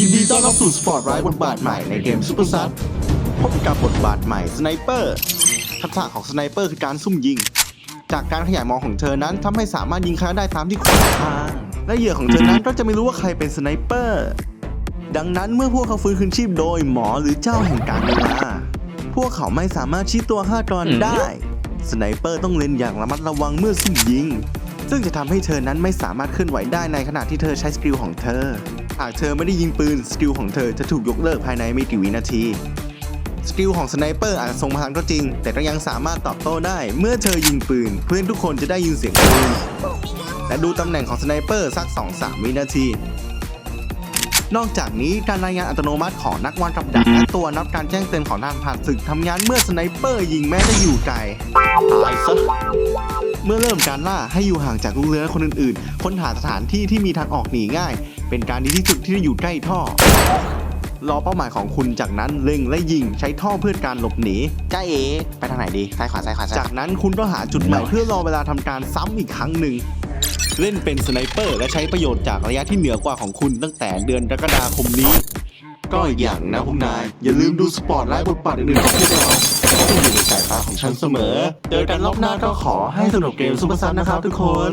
ยินดีต้อนรับสู่สปอร์ตไร้บทบาทใหม่ในเกมซูเปอร์ซัตพบกับบทบาทใหม่สไนเปอร์ทักษะของสไนเปอร์คือการซุ่มยิง จากการขยายมองของเธอนั้นทำให้สามารถยิงใครได้ตามที่ขวางทาง และเหยื่อของเธอนั้นก็จะไม่รู้ว่าใครเป็นสไนเปอร์ ดังนั้นเมื่อพวกเขาฟื้นคืนชีพโดยหมอหรือเจ้าแห่งการเวลาพวกเขาไม่สามารถชี้ตัวฆาตกรได้ สไนเปอร์ต้องเล่นอย่างระมัดระวังเมื่อซุ่มยิง ซึ่งจะทำให้เธอนั้นไม่สามารถเคลื่อนไหวได้ในขณะที่เธอใช้สกิลของเธอ หากเธอไม่ได้ยิงปืน สกิลของเธอจะถูกยกเลิกภายในไม่กี่วินาที สกิลของสไนเปอร์อาจทรงพลังก็จริง แต่ก็ยังสามารถตอบโต้ได้ เมื่อเธอยิงปืน เพื่อนทุกคนจะได้ยินเสียงปืนและดูตำแหน่งของสไนเปอร์สัก 2-3 วินาที นอกจากนี้การรายงานอัตโนมัติของนักวางกับดักและตัวนับการแจ้งเตือนของทางผ่านศึกทำงานเมื่อสไนเปอร์ยิงแม้จะอยู่ไกลตายซะ เมื่อเริ่มการล่าให้อยู่ห่างจากลูกเรือคนอื่นๆ ค้นหาสถานที่ที่มีทางออกหนีง่าย เป็นการดีที่สุดที่จะอยู่ใกล้ท่อ รอเป้าหมายของคุณจากนั้นเล็งและยิงใช้ท่อเพื่อการหลบหนี จ้าเอไปทางไหนดีซ้ายขวาซ้ายขวาจากนั้นคุณก็หาจุดใหม่เพื่อรอเวลาทำการซ้ำอีกครั้งหนึ่ง เล่นเป็นสไนเปอร์และใช้ประโยชน์จากระยะที่เหนือกว่าของคุณตั้งแต่เดือนกรกฎาคมนี้ ก็อีกอย่างนะพวกนาย อย่าลืมดูสปอร์ตไลท์บทบาทอื่นๆของพวกเราเพราะคุณอยู่ในสายตาของ ฉันเสมอ เจอกันรอบหน้าก็ขอให้สนุกเกมซุปเปอร์ซันนะครับทุกคน